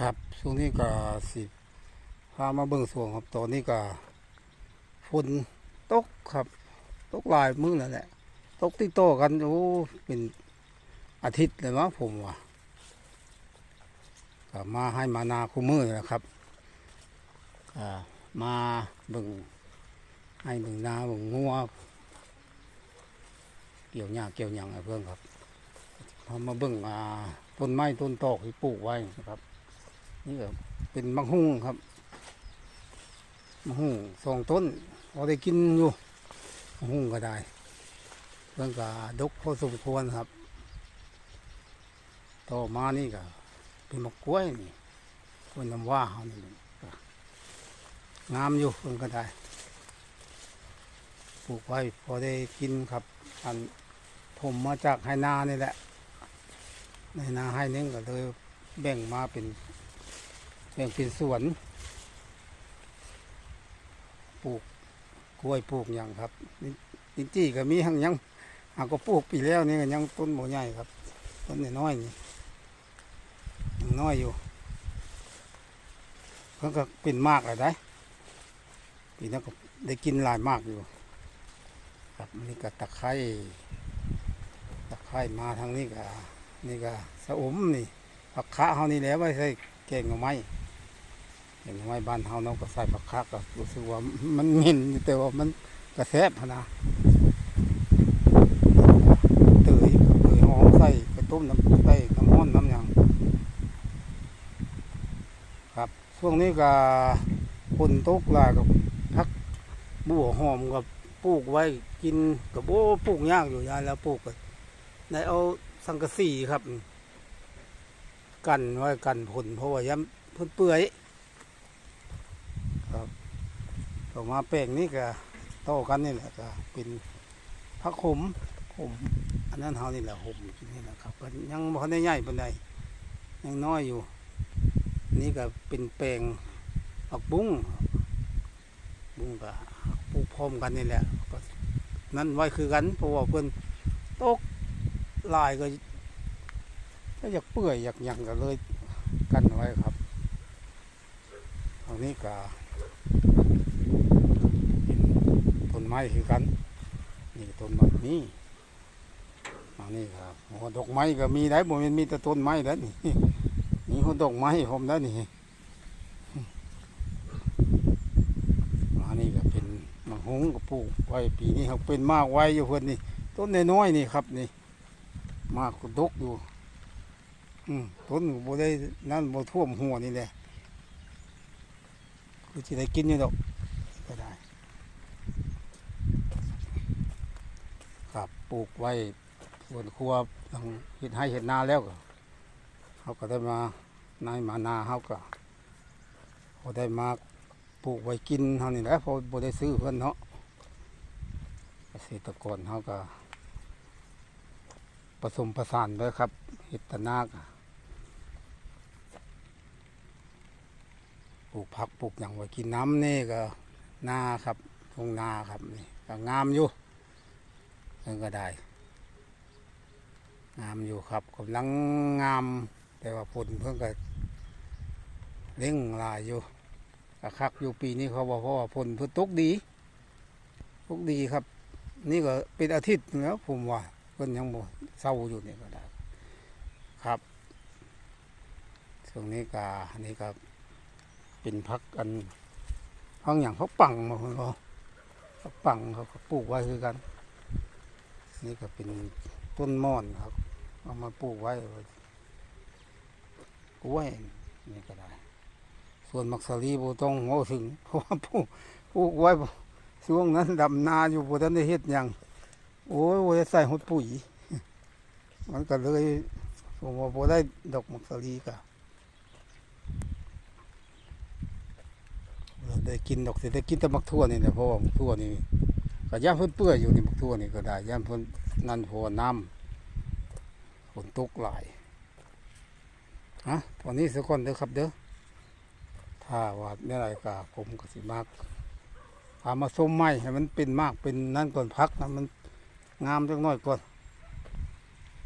ครับช่วงนี้ก็สิพามาเบิ่งสวงครับตอนนี้ก็ฝนตกครับ ตกหลายมื้อนั่นแหละตกติดต่อกันโอ้เป็นอาทิตย์เลยมั้งผมว่าก็มาให้มานาคู่มือนะครับมาเบิ่งให้เบิ่งนาเบิ่งงัวเกี่ยวหญ้าเกี่ยวหยังให้เพื่อนครับพามาเบิ่งอ่าต้นไม้ต้นตอกที่ปลูกไว้นะครับ นี่ก็เป็นมะฮุ่งครับมะฮุ่งสองต้นพอได้กินอยู่มะฮุ่งก็ได้เรื่องก็ดกพอสมควรครับ ต่อมานี่ก็เป็นมะกล้วยนี่กล้วยน้ำว้าเขานี่งามอยู่เพิ่นก็ได้ปลูกไว้พอได้กินครับ อันผมมาจากไหนานี่แหละในนาให้นึงก็เลยแบ่งมาเป็น แบ่งเป็นสวน ปลูกกล้วยปลูกอย่างครับนี่ลินจี้ก็มีทั้งยังหากก็ปลูกปีแล้วนี่ก็ยังต้นโมใหญ่ครับ ต้นน้อยนี่ยังน้อยอยู่เพิ่งก็เป็นมากเลยได้ปีนี้ก็ได้กินหลายมากอยู่ ครับนี่ก็ตะไคร้ตะไคร้มาทางนี้ก็นี่ก็สะอมนี่ผักคะเฮานี่แล้วไว้ใส่แกงหน่อไม้ แกงหน่อไม้บ้านเฮาเนาะก็ใส่ผักคะก็รู้สึกว่ามันเหม็นแต่ว่ามันกระแซบนนะเตยเตยหอมใส่ไปต้มน้ำใส่น้ำร้อนน้ำยังครับช่วงนี้ก็ฝนตกหลายกับพักบัวหอมกับปลูกไว้กินกับโอ้ปลูกยากอยู่ยายแล้วปลูกก็ในเอาสังกะสีครับ กันไว้กันผลเพราะว่าย้ำเพิ่นเปื่อยครับ ต่อมาแป้งนี่ก็ต่อกันนี่แหละก็เป็นผักขมขมอันนั้นเฮานี่แหละขมนี่แหละครับก็ยังบ่ทันได้ใหญ่ปานใดยังน้อยอยู่ นี่ก็เป็นแปลงผักบุ้งบุ้งก็ปลูกพร้อมกันนี่แหละก็นั่นไว้คือกันเพราะว่าเพิ่นตกหลายก็ถ้าอยากเปื่อยอยากหยังก็เลยกันไว้ครับตรงนี้ก็เป็นต้นไม้คือกัน นี่ต้นไม้นี่อันนี้ครับโอ้ดอกไม้ก็มีได้บ่มันมีแต่ต้นไม้แล้วนี่นี่คนดอกไม้ผมแล้วนี่อันนี้ก็เป็นมะฮุงกับปลูกไว้ปีนี้เขาเป็นมากไว้อยู่เพื่อนนี่ต้นน้อยๆนี่ครับนี่ มากก็ดกอยู่อืมต้นบ่ได้นั่นบ่ท่วมหัวนี่แหละคือสิได้กินอยู่ดอกได้ ครับปลูกไว้ส่วนครัวทางเห็ดให้เห็ดนาแล้วก็เขาก็ได้มานายมานาเขาก็เขาได้มาปลูกไว้กินเท่านี้แหละพอบ่ได้ซื้อเพิ่อนเนาะเกษตรกรเขาก็ผสมผสานไว้ครับเห็ดตะนากปลูกผักปลูกอย่างไว้กินน้ำนี่ก็นาครับทงนาครับนี่ก็งามอยู่ เพิ่นก็ได้งามอยู่ครับกำลังงาม แต่ว่าผลเพิ่งก็เร่งลายอยู่ก็คักอยู่ปีนี้เขาบอกเพราะว่าผลเพิ่นตกดีตกดีครับ นี่ก็เป็นอาทิตย์หนึ่งแล้วผมว่าเพิ่นยังบ่เศร้าอยู่นี่ก็ได้ครับช่วงนี้ก็อันนี้ก็เป็นพักกันพักอย่างเขาปังมาคนเขาเขาปังเขาปลูกไว้คือกัน นี่ก็เป็นต้นม่อนครับ เอามาปลูกไว้กล้วยนี่ก็ได้ ส่วนมักสลีโบต้องหัวถึง เพราะว่าปลูกปลูกไว้ช่วงนั้นดำนาอยู่บนนั้นได้เฮ็ดหยังโอ้ยโอ้ยใส่หดปุ๋ย มันก็เลยผมว่าโบได้ดอกมักสลีก็เราได้กินดอกเสิได้กินแต่มักทั่วนี่แหละเพราะว่าทั่วนี่ ก็ย่ามเพิ่นเปื่อยอยู่นี่มักทั่วนี่ก็ได้ย่ามเพิ่นนั่นเพราะว่าน้ำฝนตกหลายฮะตอนนี้สักคนเด้อครับเด้อถ้าว่าเมื่อไรก็ผมก็สิมากพามาส้มไม้ให้มันเป็นมากเป็นนั่นก่อนพักนะมันงามจักหน่อยก่อน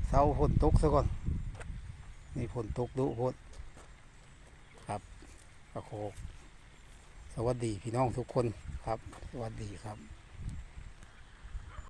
เสาฝนตกซะก่อนนี่ฝนตกดุโพดก็ขอสวัสดีพี่น้องทุกคนครับ สวัสดีครับ